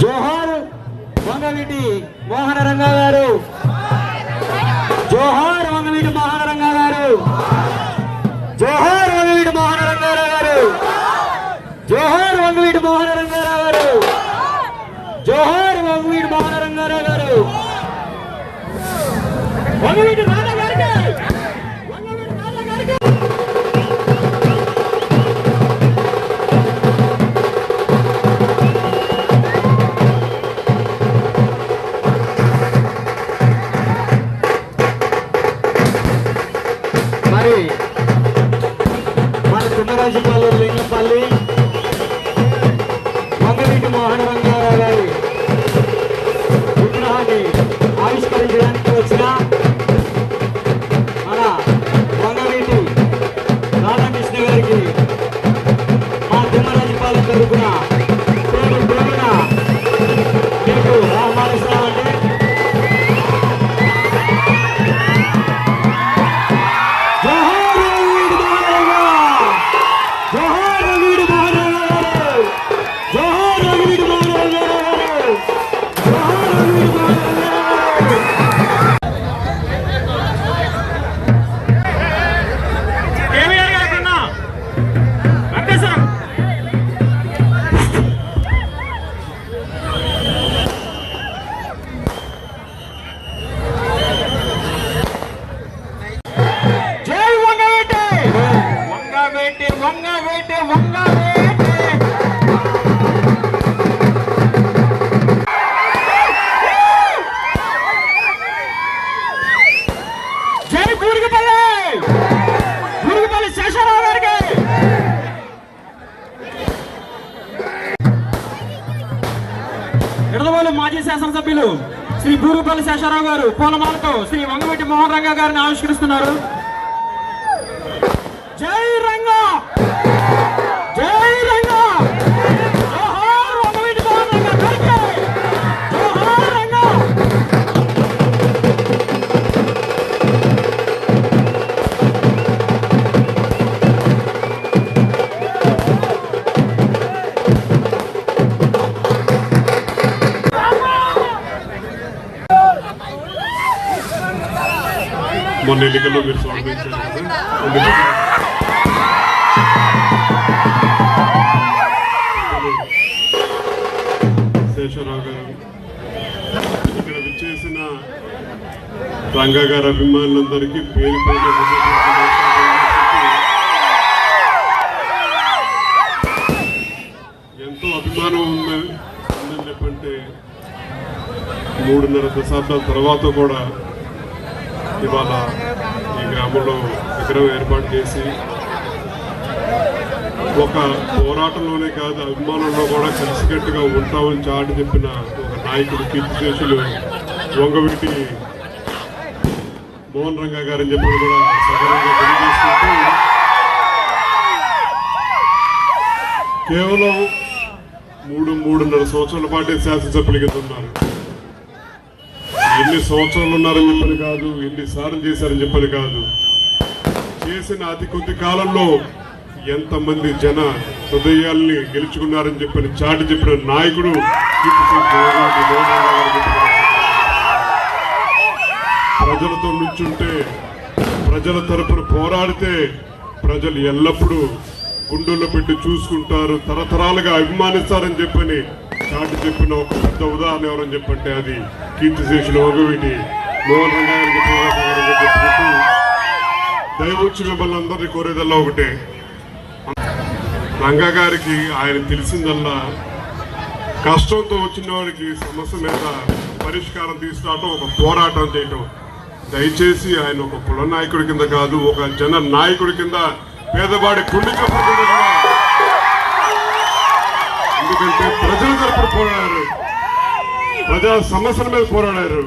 జోహార్ కొంగరెడ్డి మోహన రంగా గారు. జోహార్ మంగవీటి మోహన రంగారావు గారి విగ్రహాన్ని ఆవిష్కరించడానికి వచ్చిన మన మంగవీటి రాధాకృష్ణ గారికి మా తిమ్మరాజుపాలెం తరపున వంగవేటి వంగవేటి వంగవేటి జై గారికి! మాజీ శాసనసభ్యులు శ్రీ బూరుపల్లి శేషారావు గారు పూలమాలతో శ్రీ వంగవెట్టి మోహన్ రంగా గారిని ఆవిష్కరిస్తున్నారు. జై రంగ మొన్న ఎన్నికల్లో మీరు స్వాగతించారు శేషరావు గారు. ఇక్కడ విచ్చేసిన రంగా గారి అభిమానులందరికీ పేరు పేరు ఎంతో అభిమానం ఉంది. ఉందని చెప్పంటే మూడున్నర దశాబ్దాల తర్వాత కూడా ఇవాళ ఈ గ్రామంలో విగ్రహం ఏర్పాటు చేసి ఒక పోరాటంలోనే కాదు అభిమానంలో కూడా కలిసికట్టుగా ఉంటామని చాటి చెప్పిన ఒక నాయకుడు కీర్తిశేషులు వంగవీటి మోహన్ రంగా గారని చెప్పి కూడా సగర్వంగా తెలియజేసుకుంటూ కేవలం మూడు మూడున్నర సంవత్సరాల పాటే శాసనసభ్యులు కింద ఉన్నారు. ఎన్ని సంవత్సరాలు ఉన్నారని చెప్పని కాదు ఎన్ని సార్లు చేశారని చెప్పని కాదు. చేసిన అతి కొద్ది కాలంలో ఎంతమంది జన హృదయాల్ని గెలుచుకున్నారని చెప్పని చాటి చెప్పిన నాయకుడు ప్రజలతో నుంచుంటే ప్రజల తరపున పోరాడితే ప్రజలు ఎల్లప్పుడూ గుండెల్లో పెట్టి చూసుకుంటారు తరతరాలుగా అభిమానిస్తారని చెప్పని చాటి చెప్పిన ఒక పెద్ద ఉదాహరణ ఎవరని చెప్పంటే అది కీర్తిశేషులు ఒకవిటి మోహన్ రంగాయని దయవచ్చి మిమ్మల్ని అందరినీ కోరేదల్లా ఒకటే. రంగా గారికి ఆయన తెలిసిందల్లా కష్టంతో వచ్చిన వాడికి సమస్య మీద పరిష్కారం తీసుకురావటం ఒక పోరాటం చేయటం. దయచేసి ఆయన ఒక కుల నాయకుడి కింద కాదు ఒక జన నాయకుడి కింద పేదవాడి కుండి చెప్పకుండా ప్రజా సమస్యల మీద పోరాడారు.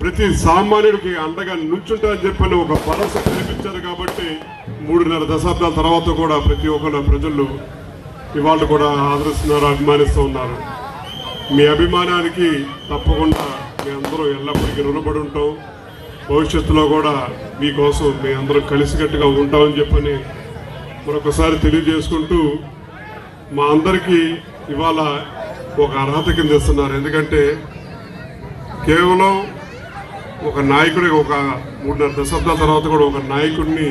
ప్రతి సామాన్యుడికి అండగా నుంచుంటారని చెప్పని ఒక భరోసా కనిపించారు కాబట్టి మూడున్నర దశాబ్దాల తర్వాత కూడా ప్రతి ఒక్కరు ప్రజలు ఇవాళ కూడా ఆదరిస్తున్నారు అభిమానిస్తూ ఉన్నారు. మీ అభిమానానికి తప్పకుండా మీ అందరూ ఎల్లప్పటికీ రుణపడి ఉంటాం. భవిష్యత్తులో కూడా మీకోసం మీ అందరం కలిసికట్టుగా ఉంటామని చెప్పని మరొకసారి తెలియజేసుకుంటూ మా అందరికీ ఇవాళ ఒక అర్హత కింద ఇస్తున్నారు. ఎందుకంటే కేవలం ఒక నాయకుడి ఒక మూడున్నర దశాబ్దాల తర్వాత కూడా ఒక నాయకుడిని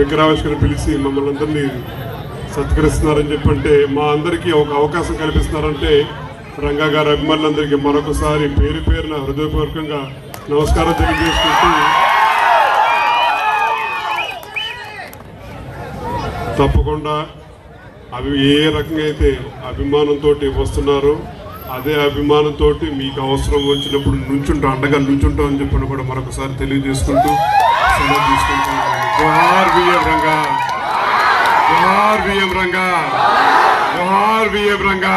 విగ్రహావిష్కరణ పిలిచి మమ్మల్ని అందరినీ సత్కరిస్తున్నారని చెప్పంటే మా అందరికీ ఒక అవకాశం కల్పిస్తున్నారంటే రంగా గారి అభిమానులందరికీ మరొకసారి పేరు పేరున హృదయపూర్వకంగా నమస్కారం తెలియజేసుకుంటూ తప్పకుండా అవి ఏ రకంగా అయితే అభిమానంతో వస్తున్నారో అదే అభిమానంతో మీకు అవసరం వచ్చినప్పుడు నుంచుంటా అండగా నుంచుంటా అని చెప్పిన కూడా మరొకసారి తెలియజేసుకుంటూ సెలవు తీసుకుంటాం జోహార్ బిఎం రంగా జోహార్ బిఎం రంగా జోహార్ బిఎం రంగా.